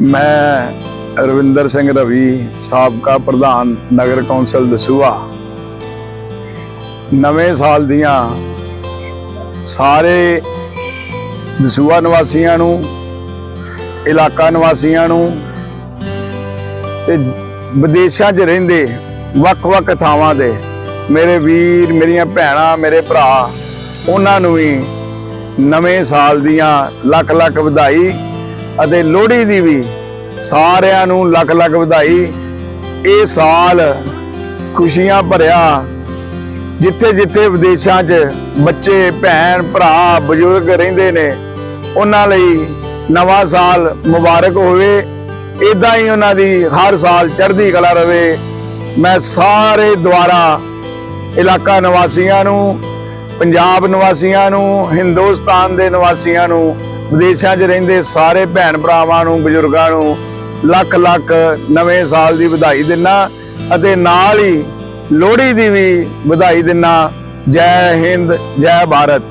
ਮੈਂ ਰਵਿੰਦਰ ਸਿੰਘ ਰਵੀ, ਸਾਬਕਾ ਪ੍ਰਧਾਨ ਨਗਰ ਕੌਂਸਲ ਦਸੂਹਾ। ਨਵੇਂ ਸਾਲ ਦੀਆਂ ਸਾਰੇ ਦਸੂਹਾ ਨਿਵਾਸੀਆਂ ਨੂੰ, ਇਲਾਕਾ ਨਿਵਾਸੀਆਂ ਨੂੰ ਤੇ ਵਿਦੇਸ਼ਾਂ 'ਚ ਰਹਿੰਦੇ ਵੱਖ-ਵੱਖ ਥਾਵਾਂ ਦੇ ਮੇਰੇ ਵੀਰ, ਮੇਰੀਆਂ ਭੈਣਾਂ, ਮੇਰੇ ਭਰਾ, ਉਹਨਾਂ ਨੂੰ ਵੀ ਨਵੇਂ ਸਾਲ ਦੀਆਂ ਲੱਖ ਲੱਖ ਵਧਾਈ ਅਤੇ ਲੋਹੜੀ ਦੀ ਵੀ ਸਾਰਿਆਂ ਨੂੰ ਲੱਖ ਲੱਖ ਵਧਾਈ। ਇਹ ਸਾਲ ਖੁਸ਼ੀਆਂ ਭਰਿਆ। ਜਿੱਥੇ ਜਿੱਥੇ ਵਿਦੇਸ਼ਾਂ 'ਚ ਬੱਚੇ, ਭੈਣ, ਭਰਾ, ਬਜ਼ੁਰਗ ਰਹਿੰਦੇ ਨੇ, ਉਹਨਾਂ ਲਈ ਨਵਾਂ ਸਾਲ ਮੁਬਾਰਕ ਹੋਵੇ। ਇਦਾਂ ਹੀ ਉਹਨਾਂ ਦੀ ਹਰ ਸਾਲ ਚੜ੍ਹਦੀ ਕਲਾ ਰਵੇ। ਮੈਂ ਸਾਰੇ ਦੁਆਰਾ ਇਲਾਕਾ ਨਿਵਾਸੀਆਂ ਨੂੰ ਪੰਜਾਬ ਨਿਵਾਸੀਆਂ ਨੂੰ, ਹਿੰਦੁਸਤਾਨ ਦੇ ਨਿਵਾਸੀਆਂ ਨੂੰ, ਵਿਦੇਸ਼ਾਂ 'ਚ ਰਹਿੰਦੇ ਸਾਰੇ ਭੈਣ ਭਰਾਵਾਂ ਨੂੰ, ਬਜ਼ੁਰਗਾਂ ਨੂੰ ਲੱਖ ਲੱਖ ਨਵੇਂ ਸਾਲ ਦੀ ਵਧਾਈ ਦਿੰਨਾ ਅਤੇ ਨਾਲ ਹੀ ਲੋਹੜੀ ਦੀ ਵੀ ਵਧਾਈ ਦਿੰਨਾ। ਜੈ ਹਿੰਦ, ਜੈ ਭਾਰਤ।